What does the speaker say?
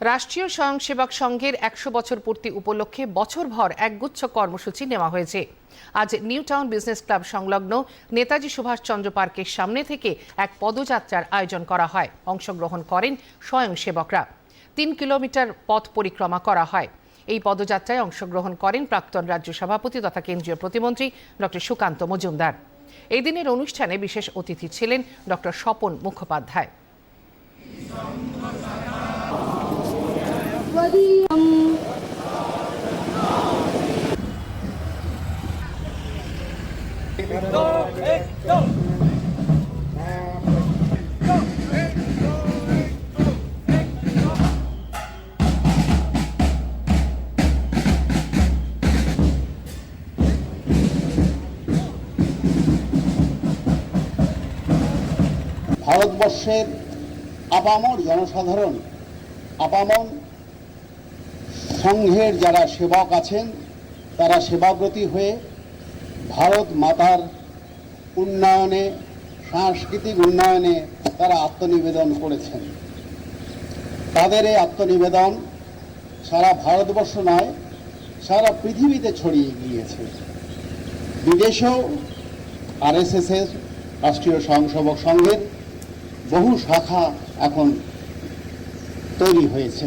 রাষ্ট্রীয় স্বয়ংসেবক সংঘের একশো বছর পূর্তি উপলক্ষে বছরভর একগুচ্ছ কর্মসূচি নেওয়া হয়েছে। আজ নিউ টাউন বিজনেস ক্লাব সংলগ্ন নেতাজি সুভাষচন্দ্র পার্কের সামনে থেকে এক পদযাত্রার আয়োজন করা হয়। অংশগ্রহণ করেন স্বয়ংসেবকরা। তিন কিলোমিটার পথ পরিক্রমা করা হয়। এই পদযাত্রায় অংশগ্রহণ করেন প্রাক্তন রাজ্য সভাপতি তথা কেন্দ্রীয় প্রতিমন্ত্রী ডক্টর সুকান্ত মজুমদার। এই দিনের অনুষ্ঠানে বিশেষ অতিথি ছিলেন ডক্টর স্বপন মুখোপাধ্যায়। ভারতবর্ষের আপামর জনসাধারণ আপামর সংঘের যারা সেবক আছেন, তারা সেবাব্রতী হয়ে ভারত মাতার উন্নয়নে, সাংস্কৃতিক উন্নয়নে তারা আত্মনিবেদন করেছেন। তাদের এই আত্মনিবেদন সারা ভারতবর্ষ নয়, সারা পৃথিবীতে ছড়িয়ে গিয়েছে। বিদেশেও আরএসএসের রাষ্ট্রীয় স্বয়ংসেবক সংঘের বহু শাখা এখন তৈরি হয়েছে।